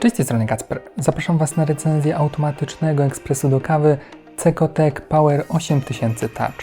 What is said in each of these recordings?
Cześć, z tej strony Kacper. Zapraszam Was na recenzję automatycznego ekspresu do kawy Cecotec Power 8000 Touch.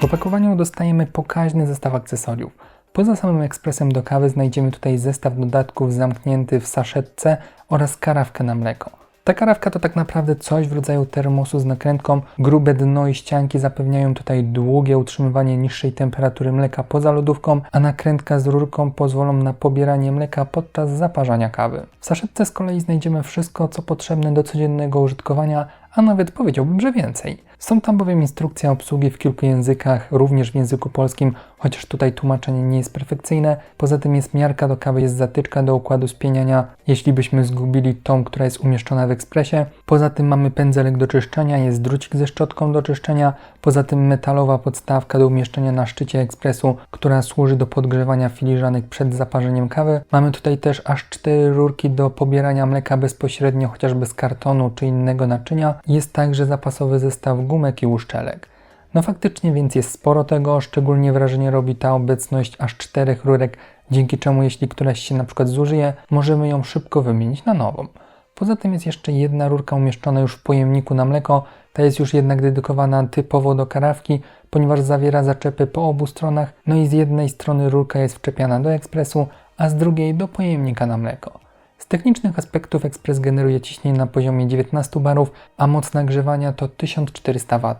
W opakowaniu dostajemy pokaźny zestaw akcesoriów. Poza samym ekspresem do kawy znajdziemy tutaj zestaw dodatków zamknięty w saszetce oraz karawkę na mleko. Ta karawka to tak naprawdę coś w rodzaju termosu z nakrętką. Grube dno i ścianki zapewniają tutaj długie utrzymywanie niższej temperatury mleka poza lodówką, a nakrętka z rurką pozwolą na pobieranie mleka podczas zaparzania kawy. W saszetce z kolei znajdziemy wszystko, co potrzebne do codziennego użytkowania, a nawet powiedziałbym, że więcej. Są tam bowiem instrukcje obsługi w kilku językach, również w języku polskim, chociaż tutaj tłumaczenie nie jest perfekcyjne. Poza tym jest miarka do kawy, jest zatyczka do układu spieniania, jeśli byśmy zgubili tą, która jest umieszczona w ekspresie. Poza tym mamy pędzelek do czyszczenia, jest drucik ze szczotką do czyszczenia, poza tym metalowa podstawka do umieszczenia na szczycie ekspresu, która służy do podgrzewania filiżanek przed zaparzeniem kawy. Mamy tutaj też aż cztery rurki do pobierania mleka bezpośrednio, chociażby z kartonu czy innego naczynia. Jest także zapasowy zestaw gumek i uszczelek. No faktycznie więc jest sporo tego, szczególnie wrażenie robi ta obecność aż czterech rurek, dzięki czemu jeśli któraś się na przykład zużyje, możemy ją szybko wymienić na nową. Poza tym jest jeszcze jedna rurka umieszczona już w pojemniku na mleko, ta jest już jednak dedykowana typowo do karawki, ponieważ zawiera zaczepy po obu stronach, no i z jednej strony rurka jest wczepiana do ekspresu, a z drugiej do pojemnika na mleko. Z technicznych aspektów ekspres generuje ciśnienie na poziomie 19 barów, a moc nagrzewania to 1400 W.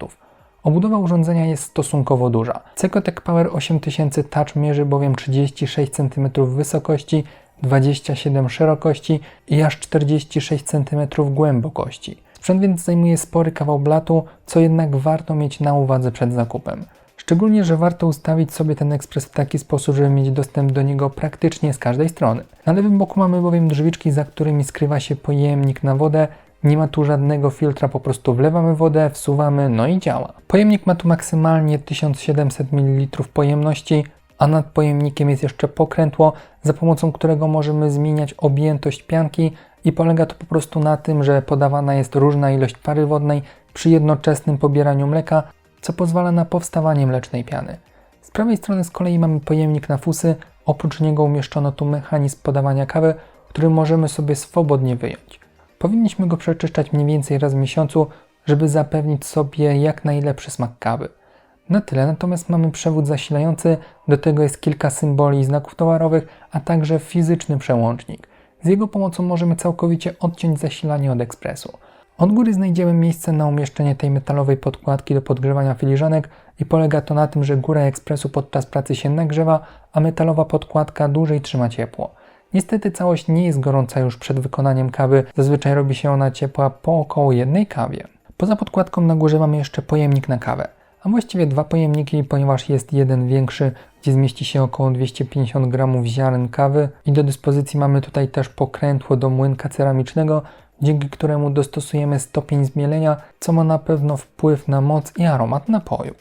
Obudowa urządzenia jest stosunkowo duża. Cecotec Power 8000 Touch mierzy bowiem 36 cm wysokości, 27 szerokości i aż 46 cm głębokości. Sprzęt więc zajmuje spory kawał blatu, co jednak warto mieć na uwadze przed zakupem. Szczególnie, że warto ustawić sobie ten ekspres w taki sposób, żeby mieć dostęp do niego praktycznie z każdej strony. Na lewym boku mamy bowiem drzwiczki, za którymi skrywa się pojemnik na wodę. Nie ma tu żadnego filtra, po prostu wlewamy wodę, wsuwamy, no i działa. Pojemnik ma tu maksymalnie 1700 ml pojemności, a nad pojemnikiem jest jeszcze pokrętło, za pomocą którego możemy zmieniać objętość pianki i polega to po prostu na tym, że podawana jest różna ilość pary wodnej przy jednoczesnym pobieraniu mleka, co pozwala na powstawanie mlecznej piany. Z prawej strony z kolei mamy pojemnik na fusy, oprócz niego umieszczono tu mechanizm podawania kawy, który możemy sobie swobodnie wyjąć. Powinniśmy go przeczyszczać mniej więcej raz w miesiącu, żeby zapewnić sobie jak najlepszy smak kawy. Na tyle natomiast mamy przewód zasilający, do tego jest kilka symboli i znaków towarowych, a także fizyczny przełącznik. Z jego pomocą możemy całkowicie odciąć zasilanie od ekspresu. Od góry znajdziemy miejsce na umieszczenie tej metalowej podkładki do podgrzewania filiżanek i polega to na tym, że góra ekspresu podczas pracy się nagrzewa, a metalowa podkładka dłużej trzyma ciepło. Niestety całość nie jest gorąca już przed wykonaniem kawy, zazwyczaj robi się ona ciepła po około jednej kawie. Poza podkładką na górze mamy jeszcze pojemnik na kawę, a właściwie dwa pojemniki, ponieważ jest jeden większy, gdzie zmieści się około 250 g ziaren kawy i do dyspozycji mamy tutaj też pokrętło do młynka ceramicznego, dzięki któremu dostosujemy stopień zmielenia, co ma na pewno wpływ na moc i aromat napoju.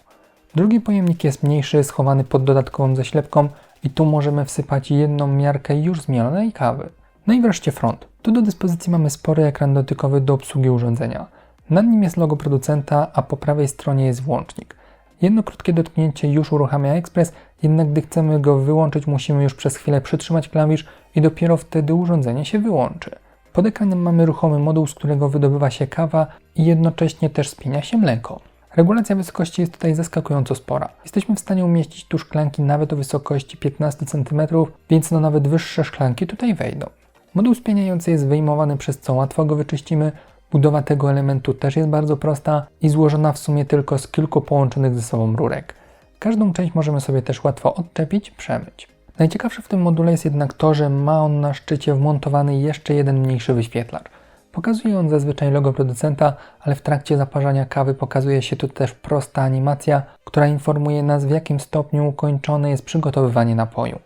Drugi pojemnik jest mniejszy, schowany pod dodatkową zaślepką i tu możemy wsypać jedną miarkę już zmielonej kawy. No i wreszcie front. Tu do dyspozycji mamy spory ekran dotykowy do obsługi urządzenia. Nad nim jest logo producenta, a po prawej stronie jest włącznik. Jedno krótkie dotknięcie już uruchamia ekspres, jednak gdy chcemy go wyłączyć, musimy już przez chwilę przytrzymać klawisz i dopiero wtedy urządzenie się wyłączy. Pod ekranem mamy ruchomy moduł, z którego wydobywa się kawa i jednocześnie też spienia się mleko. Regulacja wysokości jest tutaj zaskakująco spora. Jesteśmy w stanie umieścić tu szklanki nawet o wysokości 15 cm, więc no nawet wyższe szklanki tutaj wejdą. Moduł spieniający jest wyjmowany przez co łatwo go wyczyścimy. Budowa tego elementu też jest bardzo prosta i złożona w sumie tylko z kilku połączonych ze sobą rurek. Każdą część możemy sobie też łatwo odczepić, przemyć. Najciekawsze w tym module jest jednak to, że ma on na szczycie wmontowany jeszcze jeden mniejszy wyświetlacz. Pokazuje on zazwyczaj logo producenta, ale w trakcie zaparzania kawy pokazuje się tu też prosta animacja, która informuje nas w jakim stopniu ukończone jest przygotowywanie napoju.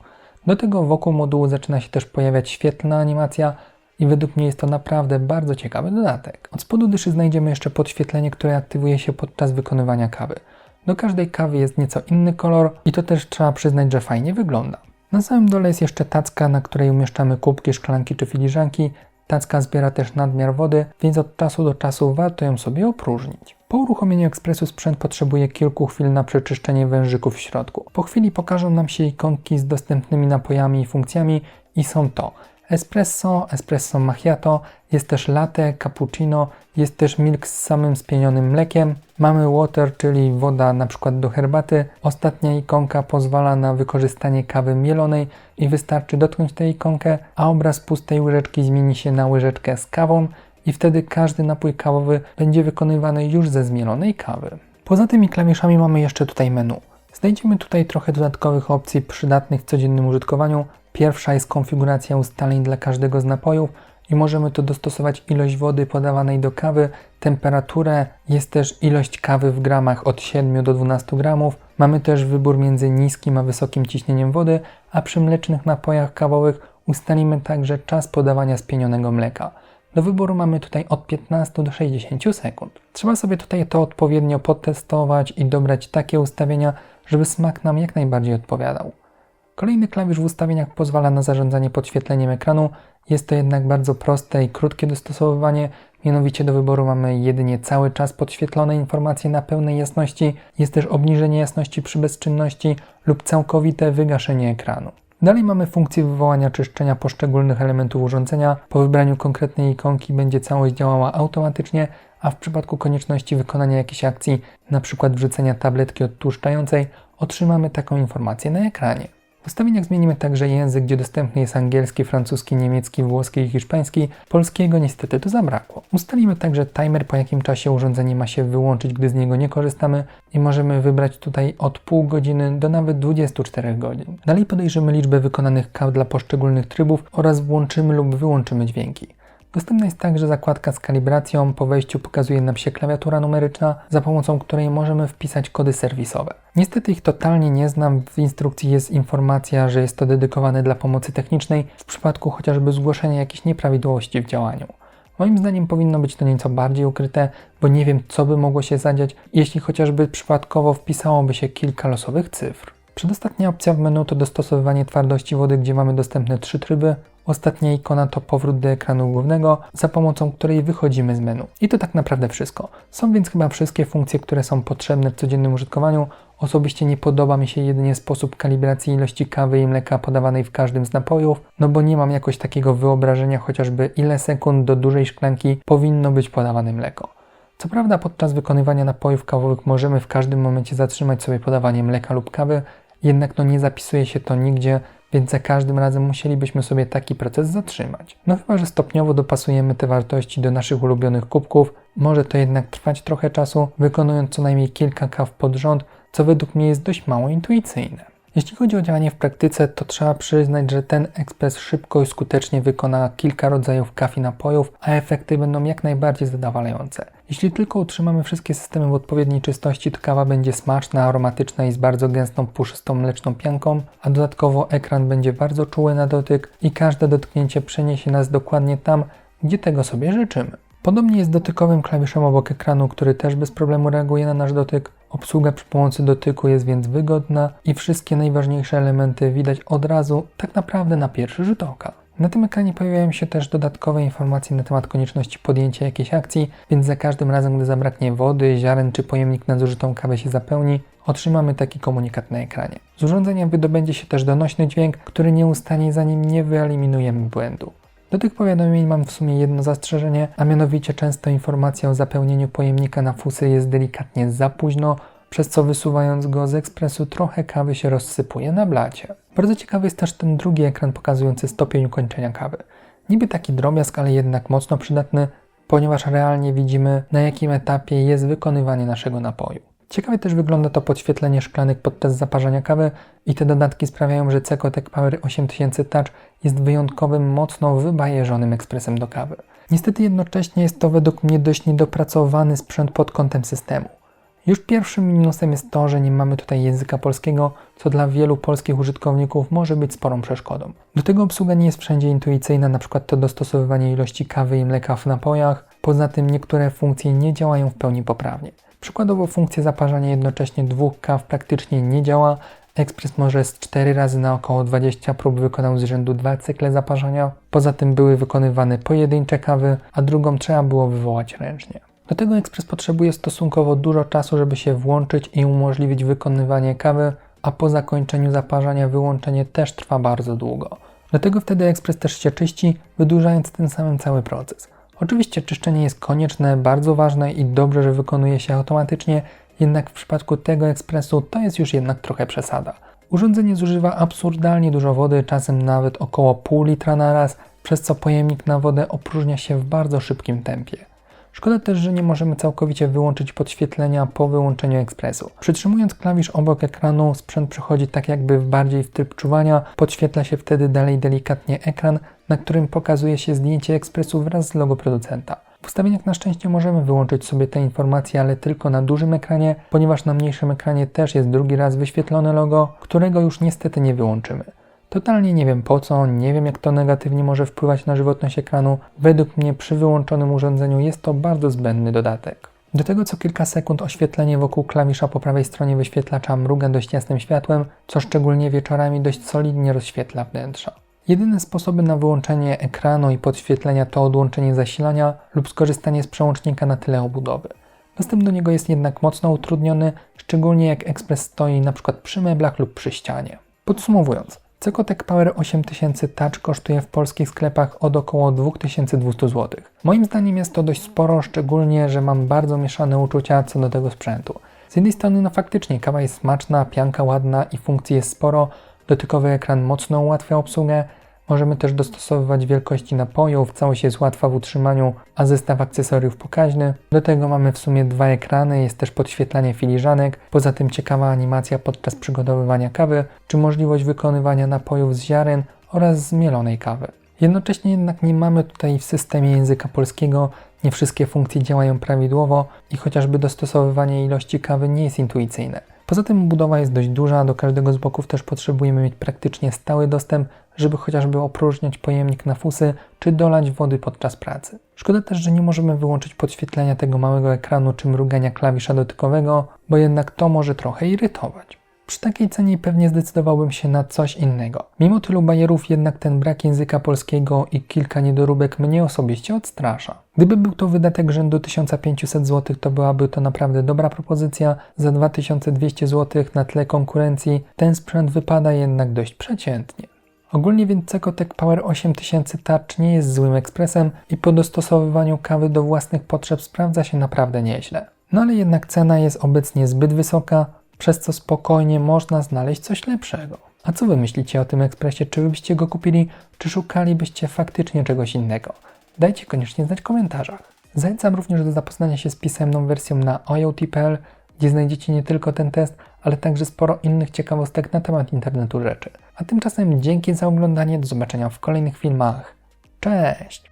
Do tego wokół modułu zaczyna się też pojawiać świetlna animacja i według mnie jest to naprawdę bardzo ciekawy dodatek. Od spodu dyszy znajdziemy jeszcze podświetlenie, które aktywuje się podczas wykonywania kawy. Do każdej kawy jest nieco inny kolor i to też trzeba przyznać, że fajnie wygląda. Na samym dole jest jeszcze tacka, na której umieszczamy kubki, szklanki czy filiżanki, Tacka zbiera też nadmiar wody, więc od czasu do czasu warto ją sobie opróżnić. Po uruchomieniu ekspresu sprzęt potrzebuje kilku chwil na przeczyszczenie wężyków w środku. Po chwili pokażą nam się ikonki z dostępnymi napojami i funkcjami i są to espresso, espresso macchiato, jest też latte, cappuccino, jest też milk z samym spienionym mlekiem, mamy water, czyli woda na przykład do herbaty. Ostatnia ikonka pozwala na wykorzystanie kawy mielonej i wystarczy dotknąć tę ikonkę, a obraz pustej łyżeczki zmieni się na łyżeczkę z kawą i wtedy każdy napój kawowy będzie wykonywany już ze zmielonej kawy. Poza tymi klawiszami mamy jeszcze tutaj menu. Znajdziemy tutaj trochę dodatkowych opcji przydatnych w codziennym użytkowaniu. Pierwsza jest konfiguracja ustaleń dla każdego z napojów i możemy tu dostosować ilość wody podawanej do kawy, temperaturę, jest też ilość kawy w gramach od 7 do 12 gramów. Mamy też wybór między niskim a wysokim ciśnieniem wody, a przy mlecznych napojach kawowych ustalimy także czas podawania spienionego mleka. Do wyboru mamy tutaj od 15 do 60 sekund. Trzeba sobie tutaj to odpowiednio potestować i dobrać takie ustawienia, żeby smak nam jak najbardziej odpowiadał. Kolejny klawisz w ustawieniach pozwala na zarządzanie podświetleniem ekranu. Jest to jednak bardzo proste i krótkie dostosowywanie. Mianowicie do wyboru mamy jedynie cały czas podświetlone informacje na pełnej jasności. Jest też obniżenie jasności przy bezczynności lub całkowite wygaszenie ekranu. Dalej mamy funkcję wywołania czyszczenia poszczególnych elementów urządzenia. Po wybraniu konkretnej ikonki będzie całość działała automatycznie, a w przypadku konieczności wykonania jakiejś akcji, np. wrzucenia tabletki odtłuszczającej, otrzymamy taką informację na ekranie. Ustawieniach zmienimy także język, gdzie dostępny jest angielski, francuski, niemiecki, włoski i hiszpański. Polskiego niestety tu zabrakło. Ustalimy także timer, po jakim czasie urządzenie ma się wyłączyć, gdy z niego nie korzystamy i możemy wybrać tutaj od pół godziny do nawet 24 godzin. Dalej podejrzymy liczbę wykonanych kaw dla poszczególnych trybów oraz włączymy lub wyłączymy dźwięki. Dostępna jest także zakładka z kalibracją. Po wejściu pokazuje nam się klawiatura numeryczna, za pomocą której możemy wpisać kody serwisowe. Niestety ich totalnie nie znam. W instrukcji jest informacja, że jest to dedykowane dla pomocy technicznej w przypadku chociażby zgłoszenia jakichś nieprawidłowości w działaniu. Moim zdaniem powinno być to nieco bardziej ukryte, bo nie wiem, co by mogło się zadziać, jeśli chociażby przypadkowo wpisałoby się kilka losowych cyfr. Przedostatnia opcja w menu to dostosowywanie twardości wody, gdzie mamy dostępne trzy tryby. Ostatnia ikona to powrót do ekranu głównego, za pomocą której wychodzimy z menu. I to tak naprawdę wszystko. Są więc chyba wszystkie funkcje, które są potrzebne w codziennym użytkowaniu. Osobiście nie podoba mi się jedynie sposób kalibracji ilości kawy i mleka podawanej w każdym z napojów, no bo nie mam jakoś takiego wyobrażenia chociażby ile sekund do dużej szklanki powinno być podawane mleko. Co prawda podczas wykonywania napojów kawowych możemy w każdym momencie zatrzymać sobie podawanie mleka lub kawy, jednak no nie zapisuje się to nigdzie, więc za każdym razem musielibyśmy sobie taki proces zatrzymać. No chyba, że stopniowo dopasujemy te wartości do naszych ulubionych kubków, może to jednak trwać trochę czasu, wykonując co najmniej kilka kaw pod rząd, co według mnie jest dość mało intuicyjne. Jeśli chodzi o działanie w praktyce, to trzeba przyznać, że ten ekspres szybko i skutecznie wykona kilka rodzajów kaw i napojów, a efekty będą jak najbardziej zadowalające. Jeśli tylko utrzymamy wszystkie systemy w odpowiedniej czystości, to kawa będzie smaczna, aromatyczna i z bardzo gęstą, puszystą mleczną pianką, a dodatkowo ekran będzie bardzo czuły na dotyk i każde dotknięcie przeniesie nas dokładnie tam, gdzie tego sobie życzymy. Podobnie jest dotykowym klawiszem obok ekranu, który też bez problemu reaguje na nasz dotyk. Obsługa przy pomocy dotyku jest więc wygodna i wszystkie najważniejsze elementy widać od razu, tak naprawdę na pierwszy rzut oka. Na tym ekranie pojawiają się też dodatkowe informacje na temat konieczności podjęcia jakiejś akcji, więc za każdym razem, gdy zabraknie wody, ziaren czy pojemnik na zużytą kawę się zapełni, otrzymamy taki komunikat na ekranie. Z urządzenia wydobędzie się też donośny dźwięk, który nie ustanie zanim nie wyeliminujemy błędu. Do tych powiadomień mam w sumie jedno zastrzeżenie, a mianowicie często informacja o zapełnieniu pojemnika na fusy jest delikatnie za późno, przez co wysuwając go z ekspresu trochę kawy się rozsypuje na blacie. Bardzo ciekawy jest też ten drugi ekran pokazujący stopień ukończenia kawy. Niby taki drobiazg, ale jednak mocno przydatny, ponieważ realnie widzimy na jakim etapie jest wykonywanie naszego napoju. Ciekawie też wygląda to podświetlenie szklanek podczas zaparzania kawy i te dodatki sprawiają, że Cecotec Power 8000 Touch jest wyjątkowym, mocno wybajeżonym ekspresem do kawy. Niestety jednocześnie jest to według mnie dość niedopracowany sprzęt pod kątem systemu. Już pierwszym minusem jest to, że nie mamy tutaj języka polskiego, co dla wielu polskich użytkowników może być sporą przeszkodą. Do tego obsługa nie jest wszędzie intuicyjna, np. to dostosowywanie ilości kawy i mleka w napojach. Poza tym niektóre funkcje nie działają w pełni poprawnie. Przykładowo funkcja zaparzania jednocześnie dwóch kaw praktycznie nie działa, Ekspres może z 4 razy na około 20 prób wykonał z rzędu dwa cykle zaparzania. Poza tym były wykonywane pojedyncze kawy, a drugą trzeba było wywołać ręcznie. Do tego ekspres potrzebuje stosunkowo dużo czasu, żeby się włączyć i umożliwić wykonywanie kawy, a po zakończeniu zaparzania wyłączenie też trwa bardzo długo. Dlatego wtedy ekspres też się czyści, wydłużając tym samym cały proces. Oczywiście czyszczenie jest konieczne, bardzo ważne i dobrze, że wykonuje się automatycznie, jednak w przypadku tego ekspresu to jest już jednak trochę przesada. Urządzenie zużywa absurdalnie dużo wody, czasem nawet około pół litra na raz, przez co pojemnik na wodę opróżnia się w bardzo szybkim tempie. Szkoda też, że nie możemy całkowicie wyłączyć podświetlenia po wyłączeniu ekspresu. Przytrzymując klawisz obok ekranu, sprzęt przechodzi tak jakby bardziej w tryb czuwania, podświetla się wtedy dalej delikatnie ekran, na którym pokazuje się zdjęcie ekspresu wraz z logo producenta. W ustawieniach na szczęście możemy wyłączyć sobie te informacje, ale tylko na dużym ekranie, ponieważ na mniejszym ekranie też jest drugi raz wyświetlone logo, którego już niestety nie wyłączymy. Totalnie nie wiem po co, nie wiem jak to negatywnie może wpływać na żywotność ekranu. Według mnie przy wyłączonym urządzeniu jest to bardzo zbędny dodatek. Do tego co kilka sekund oświetlenie wokół klawisza po prawej stronie wyświetlacza mruga dość jasnym światłem, co szczególnie wieczorami dość solidnie rozświetla wnętrza. Jedyne sposoby na wyłączenie ekranu i podświetlenia to odłączenie zasilania lub skorzystanie z przełącznika na tyle obudowy. Dostęp do niego jest jednak mocno utrudniony, szczególnie jak ekspres stoi np. przy meblach lub przy ścianie. Podsumowując, Cekotec Power 8000 Touch kosztuje w polskich sklepach od około 2200 zł. Moim zdaniem jest to dość sporo, szczególnie, że mam bardzo mieszane uczucia co do tego sprzętu. Z jednej strony, no faktycznie, kawa jest smaczna, pianka ładna i funkcji jest sporo, dotykowy ekran mocno ułatwia obsługę, Możemy też dostosowywać wielkości napojów, całość jest łatwa w utrzymaniu, a zestaw akcesoriów pokaźny. Do tego mamy w sumie dwa ekrany, jest też podświetlanie filiżanek, poza tym ciekawa animacja podczas przygotowywania kawy, czy możliwość wykonywania napojów z ziaren oraz zmielonej kawy. Jednocześnie jednak nie mamy tutaj w systemie języka polskiego, nie wszystkie funkcje działają prawidłowo i chociażby dostosowywanie ilości kawy nie jest intuicyjne. Poza tym budowa jest dość duża, do każdego z boków też potrzebujemy mieć praktycznie stały dostęp, żeby chociażby opróżniać pojemnik na fusy czy dolać wody podczas pracy. Szkoda też, że nie możemy wyłączyć podświetlenia tego małego ekranu czy mrugania klawisza dotykowego, bo jednak to może trochę irytować. Przy takiej cenie pewnie zdecydowałbym się na coś innego. Mimo tylu bajerów jednak ten brak języka polskiego i kilka niedoróbek mnie osobiście odstrasza. Gdyby był to wydatek rzędu 1500 zł, to byłaby to naprawdę dobra propozycja. Za 2200 zł na tle konkurencji ten sprzęt wypada jednak dość przeciętnie. Ogólnie więc Cekotec Power 8000 Touch nie jest złym ekspresem i po dostosowywaniu kawy do własnych potrzeb sprawdza się naprawdę nieźle. No ale jednak cena jest obecnie zbyt wysoka, przez co spokojnie można znaleźć coś lepszego. A co wy myślicie o tym ekspresie? Czy byście go kupili, czy szukalibyście faktycznie czegoś innego? Dajcie koniecznie znać w komentarzach. Zachęcam również do zapoznania się z pisemną wersją na IoT.pl, gdzie znajdziecie nie tylko ten test, ale także sporo innych ciekawostek na temat internetu rzeczy. A tymczasem dzięki za oglądanie, do zobaczenia w kolejnych filmach. Cześć!